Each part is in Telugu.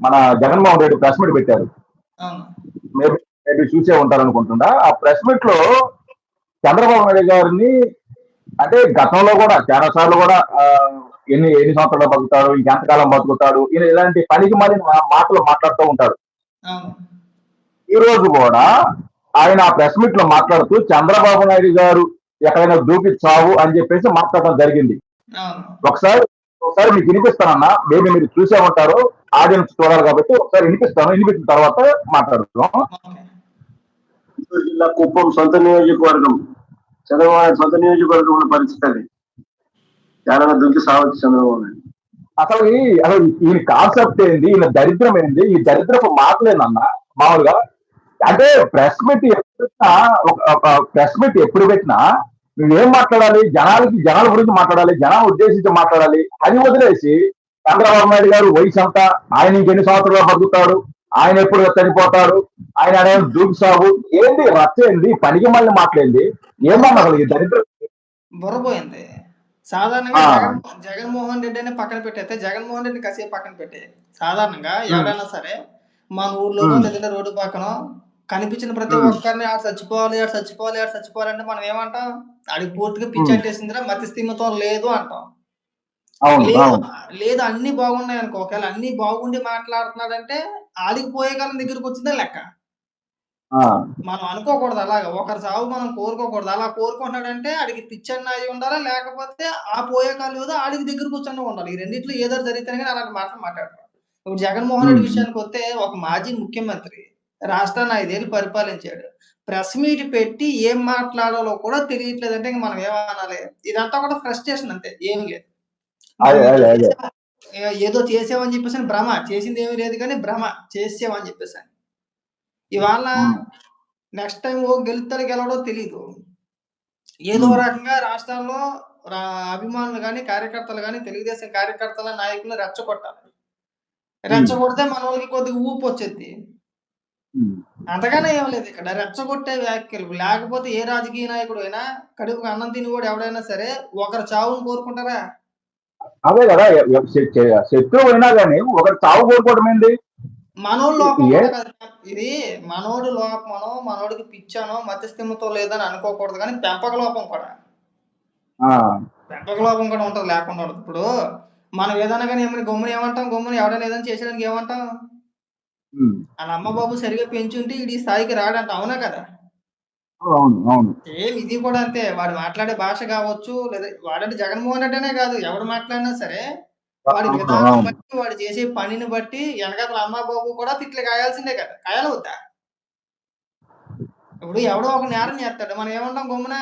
మన జగన్మోహన్ రెడ్డి ప్రెస్ మీట్ పెట్టారు. మేబీ మేబీ చూసే ఉంటారు అనుకుంటుండా ఆ ప్రెస్ మీట్లో చంద్రబాబు నాయుడు గారిని అంటే గతంలో కూడా చాలా సార్లు కూడా ఎన్ని ఎన్ని సంవత్సరాలు బతుకుతాడు ఇంకెంతకాలం బతుకుతాడు ఇలా ఇలాంటి పనికి మళ్ళీ మాటలు మాట్లాడుతూ ఉంటాడు ఈ రోజు కూడా ఆయన ఆ ప్రెస్ మీట్లో మాట్లాడుతూ చంద్రబాబు నాయుడు గారు ఎక్కడైనా దూకి చావు అని చెప్పేసి మాట్లాడడం జరిగింది. ఒకసారి ఒకసారి మీకు వినిపిస్తానన్నా మేబీ మీరు చూసే ఉంటారు ఆడియన్స్ చూడాలి కాబట్టి ఒకసారి వినిపిస్తాను. వినిపించిన తర్వాత మాట్లాడుతున్నాం జిల్లా కుప్పం సొంత నియోజకవర్గం చంద్రబాబు సొంత నియోజకవర్గంలో పరిస్థితి అది. చాలా దుంకి సావచ్చు చంద్రబాబు నాయుడు. అసలు ఈ- అసలు ఈయన కాన్సెప్ట్ ఏంది? ఈయన దరిద్రం ఏంది? ఈ దరిద్రపు మాటలేనన్నా మామూలుగా? అంటే ప్రెస్ మీట్ ఎప్పుడు పెట్టినా ప్రెస్ మీట్ ఎప్పుడు పెట్టినా నువ్వేం మాట్లాడాలి? జనాలకి జనాల గురించి మాట్లాడాలి జనాలు ఉద్దేశించి మాట్లాడాలి అది వదిలేసి చంద్రబాబు నాయుడు గారు వయసు అంతా ఆయన ఇంకెన్ని సంవత్సరాలు బతుకుతాడు? ఆయన ఎప్పుడు చనిపోతాడు? ఆయన అనేది దూకు సాగు. ఏంది? రచ్చ ఏంది? పనికి మళ్ళీ మాట్లాడింది. ఏమన్నా అసలు దరిద్రం? బుర్రపోయింది. సాధారణంగా జగన్మోహన్ రెడ్డి అని పక్కన పెట్టేస్తే జగన్మోహన్ రెడ్డి కాసేపు పక్కన పెట్టే సాధారణంగా ఎవరైనా సరే మన ఊర్లోనో Hmm. లేదంటే రోడ్డు పక్కన కనిపించిన ప్రతి. ఒక్కరిని ఆడు చచ్చిపోవాలి ఆడు చచ్చిపోవాలి ఆడు చచ్చిపోవాలి అంటే మనం ఏమంటాం? ఆడికి పూర్తిగా పిచ్చి. అట్టేసిందిరా మతి స్థిమితం లేదు అంటాం. లేదు అన్ని బాగున్నాయి అనుకో ఒకవేళ అన్ని బాగుండి మాట్లాడుతున్నాడంటే ఆడికి పోయే కాలం దగ్గరికి వచ్చిందే లెక్క. మనం అనుకోకూడదు అలాగా. ఒకరి సాగు మనం కోరుకోకూడదు. అలా కోరుకుంటున్నాడంటే ఆడికి పిచ్చన్న అయి ఉండాలా? లేకపోతే ఆ పోయే కాలం ఏదో ఆడికి దగ్గర కూర్చొని ఉండాలి. ఈ రెండిట్లో ఏదో జరిగితేనే కానీ అలాంటి మాటలు మాట్లాడతారు ఇప్పుడు జగన్మోహన్ రెడ్డి. విషయానికి వస్తే ఒక మాజీ ముఖ్యమంత్రి రాష్ట్రాన్ని ఐదేళ్ళు పరిపాలించాడు. ప్రెస్ మీట్ పెట్టి ఏం మాట్లాడాలో కూడా తెలియట్లేదు అంటే ఇంక మనం ఏమనాలి ఇదంతా కూడా ఫ్రస్ట్రేషన్ అంతే. ఏమి లేదు. అదే, అదే, అదే. ఏ- ఏదో చేసామని చెప్పేసి అని భ్రమ చేసింది ఏమీ లేదు కానీ భ్రమ చేసామని చెప్పేసి అని. ఇవాళ. నెక్స్ట్ టైం ఓ గెలుస్తాడు గెలవడో తెలీదు ఏదో. రకంగా రాష్ట్రాల్లో అభిమానులు కానీ కార్యకర్తలు కానీ తెలుగుదేశం కార్యకర్తల నాయకులు రెచ్చగొట్టాలి రెచ్చగొడితే మన వాళ్ళకి కొద్దిగా ఊపు వచ్చేది. అంతగానే ఏం లేదు ఇక్కడ రెచ్చగొట్టే వ్యాఖ్యలు లేకపోతే ఏ రాజకీయ నాయకుడు అయినా కడుపుకు అన్నం తిని కూడా ఎవడైనా సరే ఒకరు చావును కోరుకుంటారా అదే కదా శత్రువు అయినా కానీ ఒకటి చావు కోరుకోవడం మనోడు లోపం. ఇది మనోడు లోపమనో మనోడికి పిచ్చానో మధ్యస్థిమతో లేదని అనుకోకూడదు కానీ పెంపక లోపం కూడా. పెంపక లోపం కూడా ఉంటుంది లేకుండా ఉండదు. ఇప్పుడు మనం ఏదైనా కానీ ఏమైనా గమ్ముని ఏమంటాం గమ్ముని ఎవడైనా ఏదైనా చేసేదానికి ఏమంటాం. వాళ్ళ అమ్మ బాబు సరిగా పెంచుంటే ఇది ఈ స్థాయికి రాడంట అవునా కదా? అవును అవును. సేమ్ ఇది కూడా అంతే. వాడు మాట్లాడే భాష కావచ్చు లేదా వాడంటే జగన్మోహన్ రెడ్డి అనే కాదు ఎవడు మాట్లాడినా సరే వాడి విధానం. బట్టి వాడు చేసే పనిని బట్టి వెనకాల అమ్మ బాబు కూడా తిట్లు కాయాల్సిందే కదా కాయాలి వద్దా ఇప్పుడు ఎవడో ఒక నేరం చేస్తాడు మనం ఏమంటాం గమ్మున?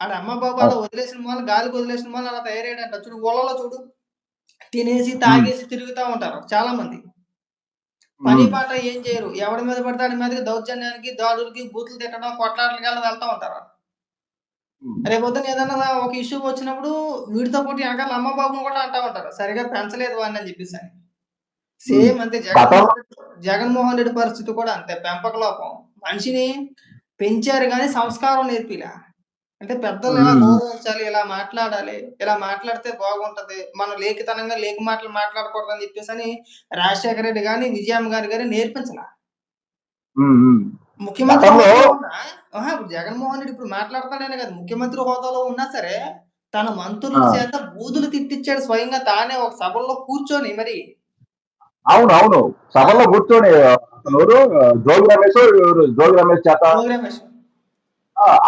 ఆడ అమ్మ బాబు అలా వదిలేసిన వాళ్ళు గాలికి వదిలేసిన వాళ్ళు అలా తయారయ్యాడంట. చూడు ఊళ్ళలో చూడు తినేసి తాగేసి తిరుగుతూ ఉంటారు చాలా మంది పని. పాట ఏం చేయరు. ఎవడి మీద పడితే వాడి మీదకి దౌర్జన్యానికి దాడులకి బూతులు తిట్టడం కొట్లాటలకి వెళ్తూ ఉంటారు. రేపొద్దున ఏదైనా ఒక ఇష్యూ వచ్చినప్పుడు వీడితో పాటు వెనకాల అమ్మ బాబుని కూడా అంటా ఉంటారు. సరిగా పెంచలేదు వాడిని అని చెప్పేసి అని. సేమ్ అంతే. రెడ్డి జగన్మోహన్ రెడ్డి పరిస్థితి కూడా అంతే. పెంపక లోపం మనిషిని పెంచారు కానీ సంస్కారం నేర్పిలా. అంటే పెద్దలు మ్మ్. గౌరవించాలి ఇలా మాట్లాడాలి ఇలా మాట్లాడితే బాగుంటది మనం లేఖితనంగా లేఖ మాటలు మాట్లాడకూడదు అని చెప్పేసి అని రాజశేఖర రెడ్డి గాని విజయమ్మ గారి గారి నేర్పించాల ఉమ్, ఉమ్. ముఖ్యమంత్రి గతంలో- హోదాలో ఉన్నా ఆహా, ఇప్పుడు జగన్మోహన్ రెడ్డి ఇప్పుడు మాట్లాడతాడనే కదా ముఖ్యమంత్రి హోదాలో ఉన్నా సరే తన మంత్రుల ఆ. చేత బూదులు తిట్టించాడు స్వయంగా తానే ఒక సభలో కూర్చొని మరి అవును అవును సభలో కూర్చొని ఎవరు జోగి రమేష్ ఎవరు జోగి రమేష్ చేత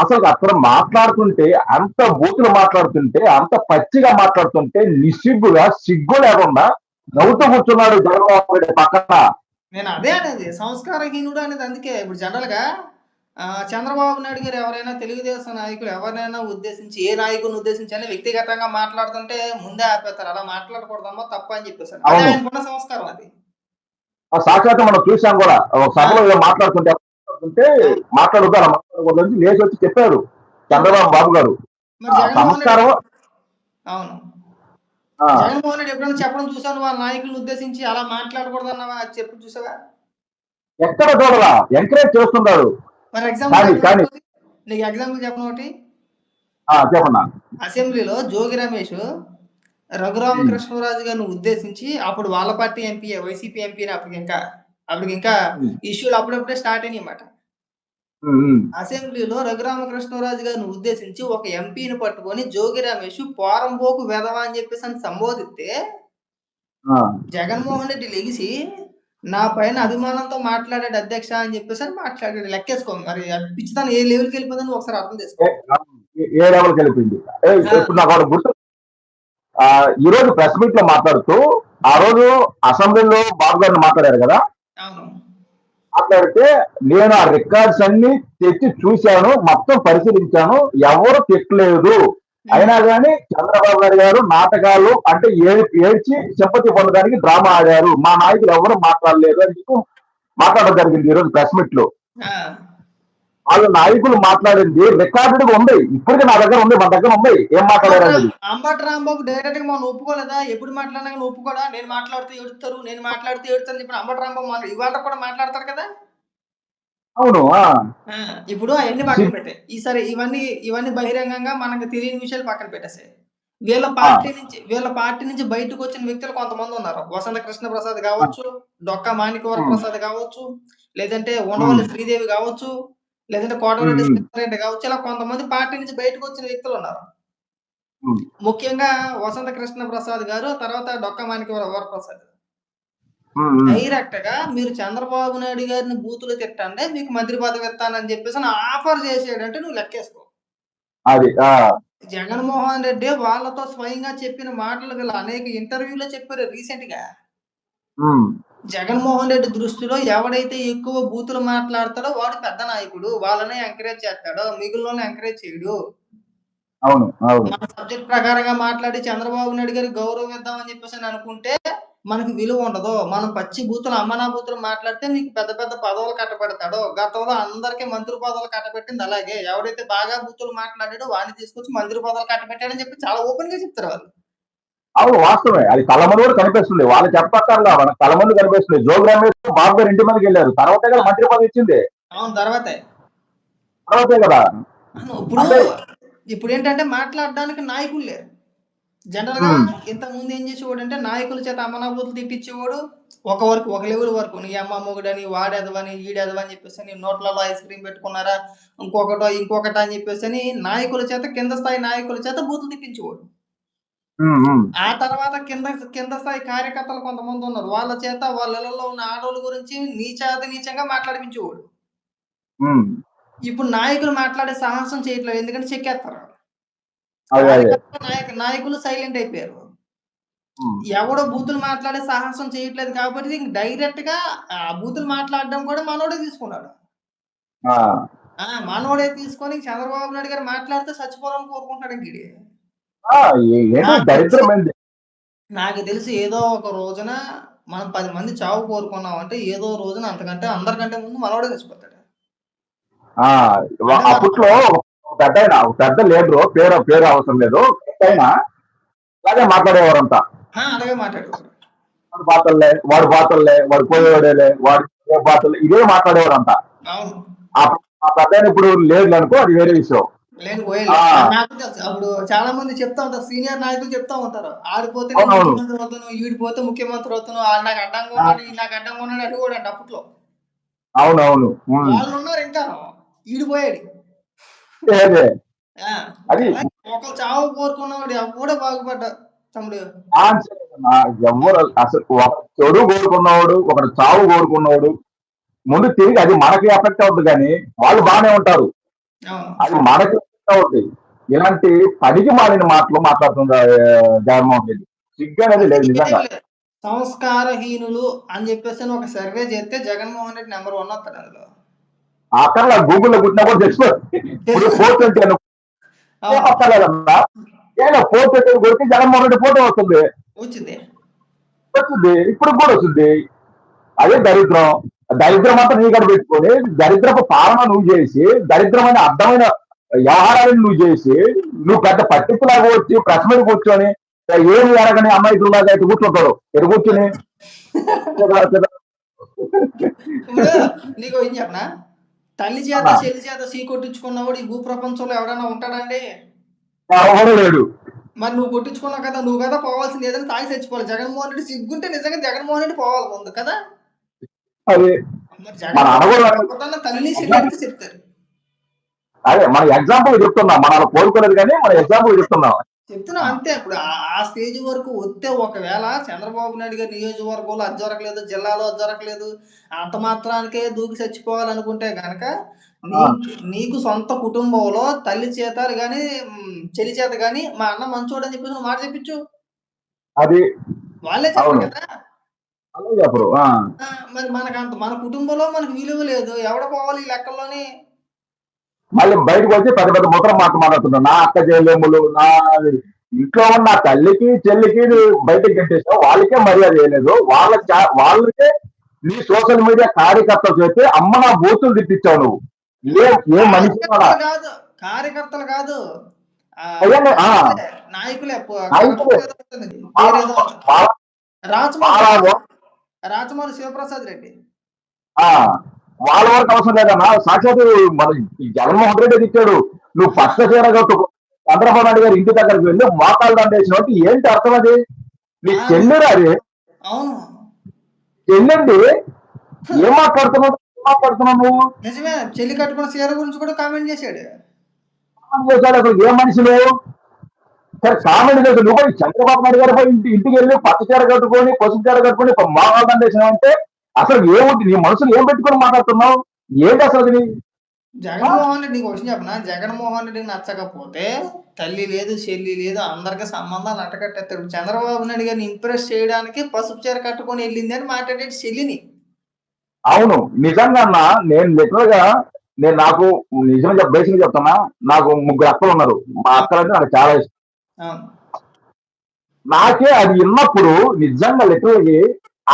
అసలు అక్కడ మాట్లాడుతుంటే అంత బూతులు మాట్లాడుతుంటే అంత పచ్చిగా మాట్లాడుతుంటే నిస్సిగ్గుగా సిగ్గు లేకుండా నవ్వుతూ కూర్చున్నాడు జగన్మోహన్ రెడ్డి పక్కన. నేను అదే అనేది సంస్కారహీనుడు అనేది అందుకే. ఇప్పుడు జనరల్గా చంద్రబాబు నాయుడు గారు ఎవరైనా తెలుగుదేశం నాయకులు ఎవరైనా ఉద్దేశించి ఏ నాయకుని ఉద్దేశించి అని వ్యక్తిగతంగా మాట్లాడుతుంటే ముందే ఆపేస్తారు. అలా మాట్లాడకూడదమ్మా తప్ప అని చెప్పేసారు. అదే అవును. ఆయనకున్న సంస్కారం అది. ఆ సాక్షాత్ మనం చూసాం కూడా. ఒక సభలో మాట్లాడుతుంటే మాట్లాడుతుంటే మాట్లాడుతూ అలా మాట్లాడకూడదు లేచి వచ్చి చెప్పారు చంద్రబాబు బాబు గారు. సంస్కారం అవును. ఆ, జగన్మోహన్ రెడ్డి ఎప్పుడైనా చెప్పడం చూసాను వాళ్ళ నాయకులను ఉద్దేశించి అలా మాట్లాడకూడదు అన్నవా అది చెప్పి చూసావా? ఎక్కడ చూడరా? ఎంకరేజ్ చేస్తున్నాడు. మరి కానీ- ఎగ్జాంపుల్ కానీ- నీకు ఎగ్జాంపుల్ చెప్పను ఒకటి? అసెంబ్లీలో జోగి రమేష్ రఘురామకృష్ణరాజు గారిని ఉద్దేశించి అప్పుడు వాళ్ళ పార్టీ ఎంపీ వైసీపీ ఎంపీ అప్పటికి ఇంకా అప్పటికి ఇంకా. ఇష్యూలు అప్పుడప్పుడే స్టార్ట్ అయినాయి అన్నమాట. అసెంబ్లీలో రఘురామకృష్ణరాజు గారిని ఉద్దేశించి ఒక ఎంపీని పట్టుకొని జోగి రమేష్ పోరంబోకు వెధవ అని చెప్పేసి అని సంబోధిస్తే జగన్మోహన్ రెడ్డి లెగిసి నా పైన అభిమానంతో మాట్లాడాడు అధ్యక్ష అని చెప్పేసి అని మాట్లాడాడు. లెక్కేసుకో మరి పిచ్చితనం ఏ లెవెల్కి వెళ్ళిపోతుందని ఒకసారి అర్థం చేసుకో. ఏ- ఏ లెవెల్ కలిపింది ఏ, ఇప్పుడు నాకు ఒకటి గుర్తు ఆ, ఈ రోజు ప్రెస్ మీట్లో మాట్లాడుతూ ఆ రోజు అసెంబ్లీలో బాబు గారిని మాట్లాడారు కదా మాట్లాడితే నేను ఆ రికార్డ్స్ అన్ని తెచ్చి చూశాను మొత్తం పరిశీలించాను ఎవరు తిట్టలేదు. అయినా కానీ చంద్రబాబు నాయుడు గారు నాటకాలు అంటే ఏడ్చి సింపతి పొందడానికి డ్రామా ఆడారు. మా నాయకులు ఎవరు మాట్లాడలేదు అని మాట్లాడడం జరిగింది ఈ రోజు ప్రెస్ మీట్లో వాళ్ళ నాయకులు మాట్లాడింది రికార్డెడ్ ఉంది. ఇప్పటికీ నా దగ్గర ఉంది మన దగ్గర ఉంది. ఏం మాట్లాడారు అంబటి రాంబాబు డైరెక్ట్గా మనం ఒప్పుకోలేదా? ఎప్పుడు మాట్లాడినా కానీ ఒప్పుకోడా? నేను మాట్లాడితే ఏడుస్తారు నేను మాట్లాడితే ఏడుస్తారు చెప్పి అంబటి రాంబాబు మన ఇవాళ కూడా మాట్లాడతారు కదా? అవును ఇప్పుడు అవన్నీ పక్కన పెట్టాయి ఈసారి ఇవన్నీ ఇవన్నీ బహిరంగంగా మనకు తెలియని విషయాలు పక్కన పెట్టేసాయి వీళ్ళ పార్టీ నుంచి వీళ్ళ పార్టీ నుంచి బయటకు వచ్చిన వ్యక్తులు కొంతమంది ఉన్నారు. వసంత కృష్ణ ప్రసాద్ కావచ్చు డొక్కా మాణికవర Hmm. ప్రసాద్ కావచ్చు లేదంటే ఉండవల్లి శ్రీదేవి కావచ్చు లేదంటే కోటరెడ్డి Hmm. శ్రీరెడ్డి కావచ్చు ఇలా కొంతమంది పార్టీ నుంచి బయటకు వచ్చిన వ్యక్తులు ఉన్నారు. ముఖ్యంగా వసంత కృష్ణ ప్రసాద్ గారు తర్వాత డొక్కా మాణికవర వరప్రసాద్. డైరెక్ట్గా మీరు చంద్రబాబు నాయుడు గారిని బూతులు తిట్టండి మీకు మంత్రి పదవి ఇస్తానని చెప్పేసి ఆఫర్ చేసాడంటే నువ్వు లెక్కేసుకో జగన్మోహన్ రెడ్డి వాళ్ళతో స్వయంగా చెప్పిన మాటలు వీళ్ళు అనేక ఇంటర్వ్యూలో చెప్పారు రీసెంట్గా జగన్మోహన్ రెడ్డి దృష్టిలో ఎవడైతే ఎక్కువ బూతులు మాట్లాడతాడో వాడు పెద్ద నాయకుడు. వాళ్ళనే ఎంకరేజ్ చేస్తాడో. మిగిలిన ఎంకరేజ్ చేయడు. మన సబ్జెక్ట్ ప్రకారంగా మాట్లాడి చంద్రబాబు నాయుడు గారికి గౌరవం ఇద్దామని చెప్పేసి అని అనుకుంటే మనకు విలువ ఉండదు. మనం పచ్చి బూతులు అమ్మనా బూతులు మాట్లాడితే నీకు పెద్ద పెద్ద పదవులు కట్టబెడతాడో. గతంలో అందరికీ మంత్రి పదవులు కట్టబెట్టింది అలాగే. ఎవడైతే బాగా బూతులు మాట్లాడాడో వాడిని తీసుకొచ్చి మంత్రి పదవులు కట్టబెట్టాడని చెప్పి చాలా ఓపెన్గా చెప్తారు వాళ్ళు. అవును వాస్తవమే. అది కళ్ళ ముందు కూడా కనిపిస్తుంది. వాళ్ళు చెప్పక్కర్లా. మనకు కళ్ళ ముందు కనిపిస్తుంది. జోగి రమేష్ బాబు గారు ఇంటి మీదకి వెళ్ళారు. తర్వాతే కదా మంత్రి పదవి ఇచ్చింది. అవును తర్వాతే. తర్వాతే కదా. ఇప్పుడు ఇప్పుడు ఏంటంటే మాట్లాడడానికి నాయకులు లేరు. జనరల్గా. ఇంత ముందు ఏం చేసేవాడు అంటే నాయకుల చేత అమనాభూతులు తిట్టించేవాడు. ఒక వరకు ఒక లెవెల్ వరకు. నీ అమ్మ మొగుడని వాడెదవని ఈడెదవని చెప్పేసి అని నోట్లలో ఐస్ క్రీమ్ పెట్టుకున్నారా? ఇంకొకటో ఇంకొకట అని చెప్పేసి అని నాయకుల చేత కింద స్థాయి నాయకుల చేత బూతులు తిట్టించేవాడు. ఆ తర్వాత కింద కింద స్థాయి కార్యకర్తలు కొంతమంది ఉన్నారు. వాళ్ళ చేత వాళ్ళ ఇళ్ళలో ఉన్న ఆడవాళ్ళ గురించి నీచాతి నీచంగా మాట్లాడిపించేవాడు. ఇప్పుడు నాయకులు మాట్లాడే సాహసం చేయట్లేదు. ఎందుకంటే చెక్కేస్తారు. నాయకులు సైలెంట్ అయిపోయారు. ఎవడో బూతులు మాట్లాడే సాహసం చేయట్లేదు కాబట్టి డైరెక్ట్గా ఆ బూతులు మాట్లాడడం కూడా మనోడే తీసుకున్నాడు. మనోడే తీసుకొని చంద్రబాబు నాయుడు గారు మాట్లాడితే చచ్చిపోవాలని కోరుకుంటాడు ఏంటో దరిద్రమైంది నాకు తెలిసి. ఏదో ఒక రోజున మనం పది మంది చావు కోరుకున్నాం అంటే ఏదో రోజున అంతకంటే అందరికంటే ముందు మనోడే చచ్చిపోతాడు. అప్పట్లో పెద్ద ఆయన పెద్ద లీడరు పేరు పేరు అవసరం లేదు ఆయన అలాగే మాట్లాడేవారంతా. అలాగే మాట్లాడేవాడు వాడు బాతల్లే వాడు బాతల్లే వాడు పోయేవాడేలే వాడు బాతల్లే ఇదే మాట్లాడేవారంతా. ఆ పెద్ద ఇప్పుడు లేదు అనుకో అది వేరే విషయం. లేదు పోయేది ఆ. నాకు తెలుసు. అప్పుడు చాలా మంది చెప్తా ఉంటారు. సీనియర్ నాయకులు చెప్తా ఉంటారు. ఆడిపోతే నేను. ముఖ్యమంత్రి అవుతాను ఈడిపోతే ముఖ్యమంత్రి అవుతాను ఆడు నాకు అడ్డంగా ఉన్నాడు నాకు అడ్డంగా ఉన్నాడు అని కూడా అంట అప్పట్లో. అవునవును. వాళ్ళు ఉన్నారు ఇంకా. ఈడిపోయాడు అదే ఒకరు చావు కోరుకున్నవాడు అప్పుడే బాగుపడ్డా తమ్ముడు. ఎవరు అసలు ఒక చెడు కోరుకున్నవాడు ఒకడు చావు కోరుకున్నవాడు ముందు తిరిగి అది మనకి ఎఫెక్ట్ అవుతుంది కానీ వాళ్ళు బాగానే ఉంటారు. అది మనకి అవుతుంది ఇలాంటి పనికి మాలిన మాటలు మాట్లాడుతుంది జగన్మోహన్ రెడ్డి? సిగ్గు అనేది లేదు. నిజంగా సంస్కారహీనులు అని చెప్పేసి ఒక సర్వే చేస్తే జగన్మోహన్ రెడ్డి నెంబర్ వన్ వస్తాడు అందులో. అక్కడ గూగుల్లో పుట్టినా కూడా తెలిసిపోతుంది ఇప్పుడు ఫోర్ ట్వంటీ ఏదో ఫోర్ ట్వంటీ కొడితే జగన్మోహన్ రెడ్డి ఫోటో వస్తుంది. వచ్చింది. వస్తుంది. ఇప్పుడు కూడా వస్తుంది. అదే దరిద్రం. దరిద్రం అంతా నీ కూడా పెట్టుకొని దరిద్రపు పాలన నువ్వు చేసి దరిద్రమైన అర్థమైన వ్యవహారాలను నువ్వు చేసి నువ్వు పెద్ద పట్టింపులాగా వచ్చి ప్రెస్ మీద కూర్చొని ఏమి ఎరగని అమ్మాయిలాగా అయితే కూర్చుంటారు ఎటు కూర్చొని? నీకు ఏం చెప్పనా? తల్లి చేత. చెల్లి చేత సీ కొట్టించుకున్నవాడు ఈ భూ ప్రపంచంలో ఎవడైనా ఉంటాడండి ఎవరు లేడు. మరి నువ్వు కొట్టించుకున్నావు కదా నువ్వు కదా పోవాల్సింది ఏదైనా తాగి చచ్చిపోవాలి. జగన్మోహన్ రెడ్డి సిగ్గుంటే నిజంగా జగన్మోహన్ రెడ్డి పోవాలి ముందు కదా? అది మన చెప్తారు. అదే మన ఎగ్జాంపుల్ చెప్తున్నాం. మన కోరుకోలేదు కానీ మన ఎగ్జాంపుల్ చెప్తున్నాం. చెప్తున్నా అంతే ఇప్పుడు ఆ- స్టేజ్ వరకు వస్తే ఒకవేళ చంద్రబాబు నాయుడు గారి నియోజకవర్గంలో అది జరగలేదు జిల్లాలో అది జరగలేదు అంత మాత్రానికే దూకి చచ్చిపోవాలనుకుంటే గనక నీకు సొంత కుటుంబంలో తల్లి చేత గాని చెల్లి చేత గాని మా అన్న మంచోడు అని చెప్పేసి మాట చెప్పించు. అది వాళ్ళే చెప్పరు. కదా. అలాగే. ఆ, మరి మనకు అంత మన కుటుంబంలో మనకు విలువ లేదు. ఎవడ పోవాలి ఈ లెక్కల్లోని? మళ్ళీ బయటకు వచ్చి పెద్ద పెద్ద ముద్ర మాట మాట్లాడుతున్నావు నా అక్క చెల్లెములు నా ఇంట్లో ఉన్న తల్లికి చెల్లికి బయటకు గెట్టేసావు వాళ్ళకే మర్యాద చేయలేదు వాళ్ళ వాళ్ళకే నీ సోషల్ మీడియా కార్యకర్తలు చేస్తే అమ్మ నా బూతులు తిట్టించావు నువ్వు. ఏ ఏ మనిషి కాదు కార్యకర్తలు కాదు. నాయకులే పో- రాచమౌళి శివప్రసాద్ రెడ్డి. ఆ, వాళ్ళ వరకు అవసరం లేదన్నా. సాక్షాత్ మన జగన్మోహన్ రెడ్డి ఇచ్చాడు నువ్వు పచ్చ చీర కట్టు. చంద్రబాబు నాయుడు గారి ఇంటి దగ్గరికి వెళ్ళి మోకాలు దండేసిన ఏంటి అర్థం అది? నీ చెల్లెరు అది? చెల్లెండి? ఏం మాట్లాడుతున్నావు? మాట్లాడుతున్నావు నువ్వు? నిజమే చెల్లి కట్టుకున్న చీర గురించి కూడా కామెంట్ చేశాడు. కామెంట్ చేశాడు అసలు ఏ మనిషి నువ్వు? సరే కామెంట్ చేసి నువ్వు చంద్రబాబు నాయుడు గారు పోయి ఇంటి ఇంటికి వెళ్ళి పచ్చ చీర కట్టుకొని పసుపు చీర కట్టుకొని మోకాలు దండేసినావు అంటే అసలు ఏముంది? నీ మనసులో ఏం పెట్టుకొని మాట్లాడుతున్నావు? ఏంటి అసలు అది? జగన్మోహన్ రెడ్డి నీకు వచ్చిన చెప్పనా? జగన్మోహన్ రెడ్డికి నచ్చకపోతే తల్లి లేదు చెల్లి లేదు అందరికి సంబంధాలు అట్టకట్టేస్తాడు చంద్రబాబు నాయుడు గారిని ఇంప్రెస్ చేయడానికి పసుపు చీర కట్టుకొని వెళ్ళింది అని మాట్లాడేది చెల్లిని. అవును. నిజంగా అన్న నేను లిటరల్గా నేను నాకు నిజం బేసిక్ చెప్తున్నా నాకు ముగ్గురు అక్కలు ఉన్నారు. మా అక్కలంటే నాకు చాలా ఇష్టం. నాకే అది విన్నప్పుడు నిజంగా లిటరల్గా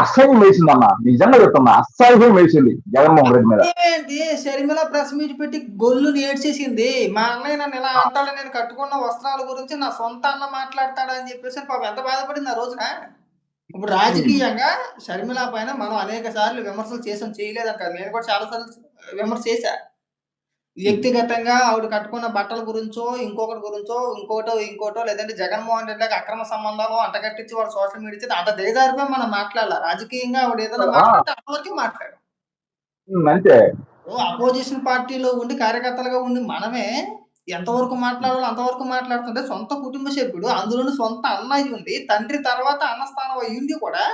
అసహ్యం వేసిందన్న నిజంగా చెప్తున్నా అసహ్యం వేసింది జగన్మోహన్ రెడ్డి మీద. ఏంటి షర్మిల ప్రెస్ మీట్ పెట్టి గొల్లు నేడ్చేసింది. మా అన్నయ్య నన్ను ఇలా అంటాడు నేను కట్టుకున్న వస్త్రాల గురించి నా సొంత అన్న మాట్లాడతాడు అని చెప్పేసి పాపం ఎంత బాధపడింది ఆ రోజున? ఇప్పుడు రాజకీయంగా షర్మిల పైన మనం అనేక సార్లు విమర్శలు చేసాం చేయలేదంట. నేను కూడా చాలా సార్లు విమర్శ చేశా. వ్యక్తిగతంగా ఆవిడ కట్టుకున్న బట్టల గురించో ఇంకొకటి గురించో ఇంకోటో ఇంకోటో లేదంటే జగన్మోహన్ రెడ్డికి అక్రమ సంబంధాలు అంటగట్టించి వాడు సోషల్ మీడియా అంత దిగజారిపోయి మనం మాట్లాడాలి. రాజకీయంగా ఆవిడ ఏదైనా మాట్లాడితే అంతవరకు మాట్లాడు. ఉమ్, అంతే. అపోజిషన్ పార్టీలో ఉండి కార్యకర్తలుగా ఉండి మనమే ఎంతవరకు మాట్లాడాలో అంతవరకు మాట్లాడుతుంటే సొంత కుటుంబ సభ్యుడు అందులోని సొంత అన్నయ్య ఉండి తండ్రి తర్వాత అన్న స్థానం అయ్యింది కూడా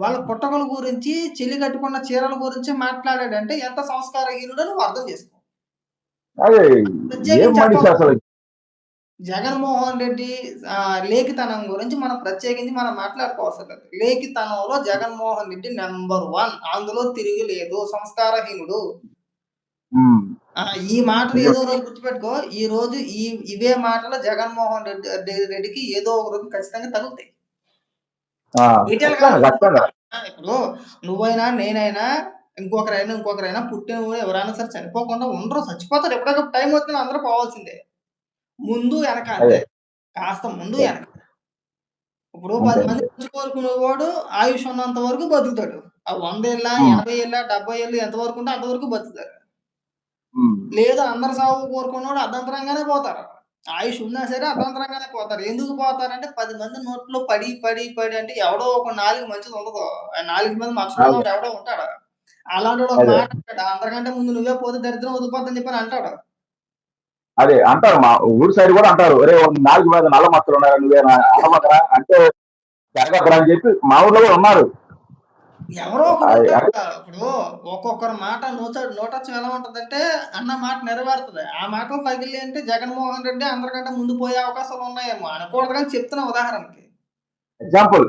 వాళ్ళ పుట్టకల గురించి చెల్లి కట్టుకున్న చీరల గురించి మాట్లాడాడంటే ఎంత సంస్కారహీనుడో నువ్వు అర్థం చేసుకో. జగన్మోహన్ రెడ్డి లేఖితనం గురించి మనం ప్రత్యేకించి మనం మాట్లాడుకోవాల్సి లేదు. లేఖితనంలో జగన్మోహన్ రెడ్డి నెంబర్ వన్. అందులో తిరిగి లేదు. సంస్కారహీనుడు. ఈ మాటలు ఏదో రోజు గుర్తుపెట్టుకో. ఈ రోజు ఈ ఇవే మాటలు జగన్మోహన్ రెడ్డి రెడ్డి- రెడ్డికి ఏదో ఒక రోజు ఖచ్చితంగా తగులుతాయి. ఇప్పుడు నువ్వైనా నేనైనా ఇంకొకరైనా ఇంకొకరైనా పుట్టిన ఎవరైనా సరే చనిపోకుండా ఉండరు చచ్చిపోతారు. ఎప్పటికప్పుడు టైం వచ్చిన అందరూ పోవాల్సిందే. ముందు వెనక అంతే. కాస్త ముందు వెనక. ఇప్పుడు పది. మంది కోరుకునేవాడు ఆయుష్ ఉన్నంత వరకు బతుకుతాడు. ఆ వంద ఏళ్ళ. ఎనభై ఏళ్ళ డెబ్బై ఏళ్ళు ఎంత వరకు ఉంటే అంతవరకు బతుకుతారు లేదు అందరు సాగు కోరుకున్నవాడు అర్ధంతరంగానే పోతారు. ఆయుష్ ఉన్నా సరే అర్ధంతరంగానే పోతారు. ఎందుకు పోతారంటే పది మంది నోట్లో పడి పడి పడి అంటే ఎవడో ఒక నాలుగు మంచిది ఉండదు. నాలుగు మంది మనుషులు ఎవడో ఉంటాడు. అలాంటి ఒక. మాట అంటాడు. అందరికంటే ముందు నువ్వే పోతే దరిద్రం వదిలిపోద్దని చెప్పని అంటాడు. అదే అంటారు. మా ఊరు సైడ్ కూడా అంటారు. ఒరే నాలుగు మీద నల్ల మచ్చలు ఉన్నారా. నువ్వేనా అలమకరా అంటే జరగకరా అని చెప్పి మా ఊర్లో కూడా ఉన్నారు. ఎవరో. ఇప్పుడు ఒక్కొక్కరు మాట నోట నోటచ్చం ఎలా ఉంటదంటే అన్న మాట నెరవేరుతుంది. ఆ మాటలు తగిలి అంటే జగన్మోహన్ రెడ్డి అందరికంటే ముందు పోయే అవకాశాలు ఉన్నాయేమో అనకూడదు కానీ చెప్తున్నా ఉదాహరణకి. ఎగ్జాంపుల్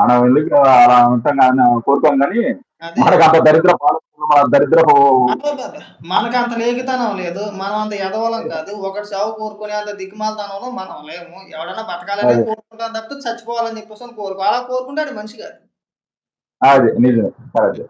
మనం ఎందుకు అలా ఉంటాం కానీ కోరుకోం కానీ మనకు అంత దరిద్ర మన దరిద్రపు. మనకు అంత లేఖితనం లేదు. మనం అంత ఎదవలం కాదు. ఒకటి చావు కోరుకునే అంత దిక్కుమాలతనంలో మనం లేము. ఎవడన్నా బతకాలని. కోరుకుంటాం తప్పితే చచ్చిపోవాలని చెప్పేసి కోరుకో అలా కోరుకుంటే అది మంచి కాదు అది నిజమే కరెక్ట్